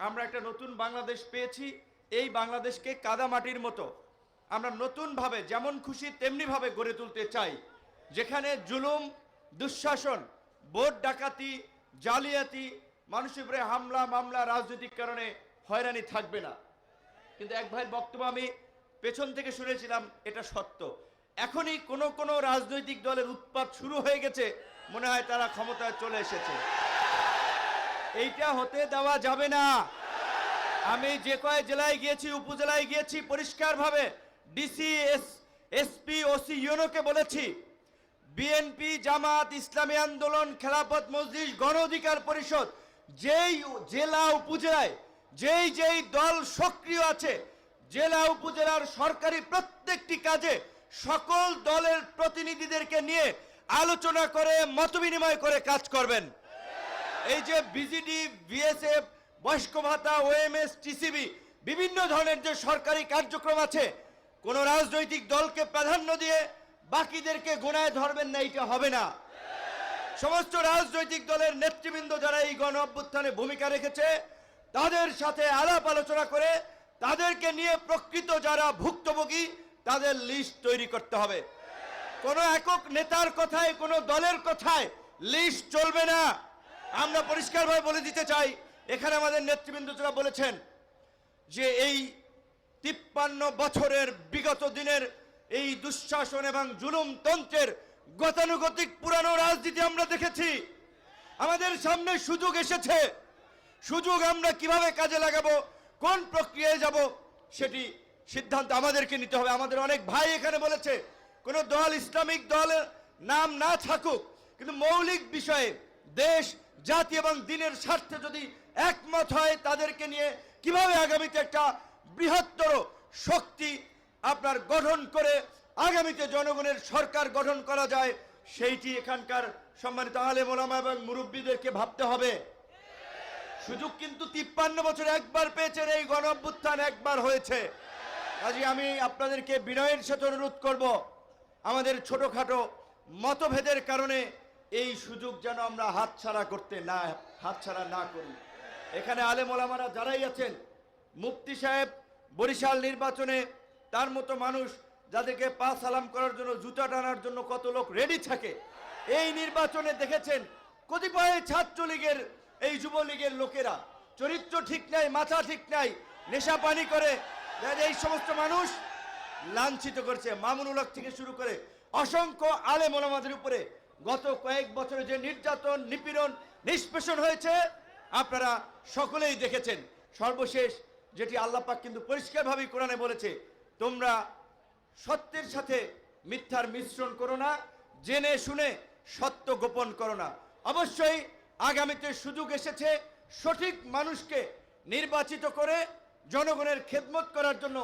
আমরা একটা নতুন বাংলাদেশ পেয়েছি, এই বাংলাদেশকে কাদামাটির মতো। আমরা নতুনভাবে, যেমন খুশি তেমনিভাবে গড়ে তুলতে চাই। যেখানে জুলুম, দুঃশাসন ভোট ডাকাতি, জালিয়াতি, মানুষের উপরে হামলা, মামলা, রাজনৈতিক কারণে হয়রানি থাকবে না। কিন্তু এক ভাইয়ের বক্তব্য আমি পেছন থেকে শুনেছিলাম, এটা সত্য। এখনই কোনো কোনো রাজনৈতিক দলের উৎপাত শুরু হয়ে গেছে, মনে হয় তারা ক্ষমতায় চলে এসেছে। এইটা হতে দেওয়া যাবে না। আমি যে কয় জেলায় গিয়েছি, উপজেলায় গিয়েছি, পরিষ্কারভাবে ডিসি এস এসপি ওসি ইউনোকে বলেছি। বিএনপি জামাত, ইসলামী আন্দোলন, খেলাফত মজলিস, গণ অধিকার পরিষদ, যেই জেলা উপজেলায়, যেই যেই দল সক্রিয় আছে, জেলা উপজেলার সরকারি প্রত্যেকটি কাজে সকল দলের প্রতিনিধিদেরকে নিয়ে আলোচনা করে, মতবিনিময় করে কাজ করবেন। এই যে বিজিডি বিএসএফ বয়স্ক ভাতা ওএমএস টিসিবি বিভিন্ন ধরনের যে সরকারি কার্যক্রম আছে, কোন রাজনৈতিক দলকে প্রাধান্য দিয়ে বাকিদেরকে গোনায় ধরবেন না এটা হবে না। সমস্ত রাজনৈতিক দলের নেতৃবৃন্দ যারা এই গণ অভ্যুত্থানে ভূমিকা রেখেছে, তাদের সাথে আলাপ আলোচনা করে তাদেরকে নিয়ে প্রকৃত যারা ভুক্তভোগী, তাদের লিস্ট তৈরি করতে হবে। কোন একক নেতার কথায়, কোন দলের কথায় লিস্ট চলবে না। আমরা পরিষ্কারভাবে বলে দিতে চাই, এখানে আমাদের নেতৃবৃন্দ যারা বলেছেন যে এই তিপ্পান্ন বছরের বিগত দিনের এই দুঃশাসন এবং জুলুম তন্ত্রের গতানুগতিক পুরানো রাজনীতি আমরা দেখেছি। আমাদের সামনে সুযোগ এসেছে। সুযোগ আমরা কীভাবে কাজে লাগাবো, কোন প্রক্রিয়ায় যাব, সেটি সিদ্ধান্ত আমাদেরকে নিতে হবে। আমাদের অনেক ভাই এখানে বলেছে, কোন দল ইসলামিক দলের নাম না থাকুক, কিন্তু মৌলিক বিষয়ে দেশ জাতি এবং দিনের স্বার্থে যদি একমত হয় তাদেরকে নিয়ে কীভাবে আগামীতে একটা বৃহত্তর শক্তি আপনার গঠন করে আগামীতে জনগণের সরকার গঠন করা যায়, সেইটি এখানকার সম্মানিত আলেম ওলামা এবং মুরব্বীদেরকে ভাবতে হবে। সুযোগ কিন্তু তিপ্পান্ন বছর একবার পেয়েছেন, এই গণ একবার হয়েছে। কাজে আমি আপনাদেরকে বিনয়ের সাথে অনুরোধ করব, আমাদের ছোটোখাটো মতভেদের কারণে এই সুযোগ যেন আমরা হাতছাড়া করতে না, হাতছাড়া না করি। এখানে আলেম ওলামারা যারাই আছেন, মুফতি সাহেব বরিশাল নির্বাচনে তার মতো মানুষ যাদেরকে পা সালাম করার জন্য জুতা টানার জন্য কত লোক রেডি থাকে, এই নির্বাচনে দেখেছেন কতিপয় ছাত্রলীগের এই যুবলীগের লোকেরা। চরিত্র ঠিক নাই, মাথা ঠিক নাই, নেশা পানি করে এই সমস্ত মানুষ লাঞ্ছিত করছে। মামুনুল হক থেকে শুরু করে অসংখ্য আলেম ওলামাদের উপরে গত কয়েক বছরে যে নির্যাতন, নিপীড়ন, নিষ্পেষণ হয়েছে, আপনারা সকলেই দেখেছেন। সর্বশেষ যেটি আল্লাহ পাক কিন্তু পরিষ্কারভাবেই কোরআনে বলেছে, তোমরা সত্যের সাথে মিথ্যার মিশ্রণ করো না, জেনে শুনে সত্য গোপন করো না। অবশ্যই আগামীতে সুযোগ এসেছে সঠিক মানুষকে নির্বাচিত করে জনগণের খেদমত করার জন্য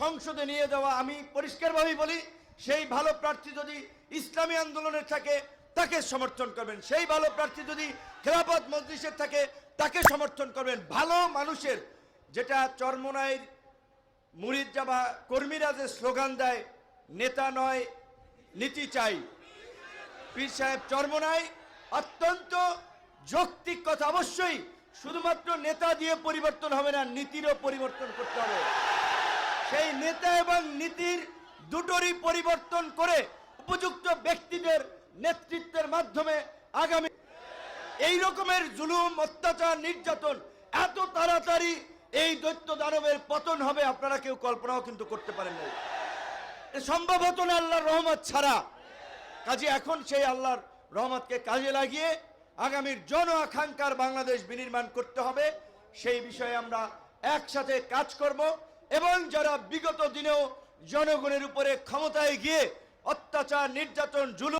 সংসদে নিয়ে যাওয়া আমি পরিষ্কারভাবেই বলি সেই ভালো প্রার্থী যদি ইসলামী আন্দোলনের থাকে, তাকে সমর্থন করবেন। সেই ভালো প্রার্থী যদি খেলাফত মজলিসের থাকে, তাকে সমর্থন করবেন। ভালো মানুষের যেটা চরমনাইর মুরিদ জামা কর্মীরা যে স্লোগান দেয়, নেতা নয়, নীতি চাই। পীর সাহেব চর্মনায় অত্যন্ত যৌক্তিক কথা। অবশ্যই শুধুমাত্র নেতা দিয়ে পরিবর্তন হবে না, নীতিরও পরিবর্তন করতে হবে। সেই নেতা এবং নীতির দুটোরই পরিবর্তন করে উপযুক্ত ব্যক্তিদের নেতৃত্বের মাধ্যমে আগামী এই রকমের জুলুম, অত্যাচার, নির্যাতন এত তাড়াতাড়ি এই দৈত্য দানবের পতন হবে আপনারা কেউ কল্পনাও কিন্তু করতে পারেন না এ সম্ভব হতো না আল্লাহর রহমত ছাড়া। কাজে এখন সেই আল্লাহর রহমতকে কাজে লাগিয়ে আগামীর জন আকাঙ্ক্ষার বাংলাদেশ বিনির্মাণ করতে হবে। সেই বিষয়ে আমরা একসাথে কাজ করব এবং যারা বিগত দিনেও জনগণের উপরে ক্ষমতায় গিয়ে অত্যাচার নির্যাতন জুলুম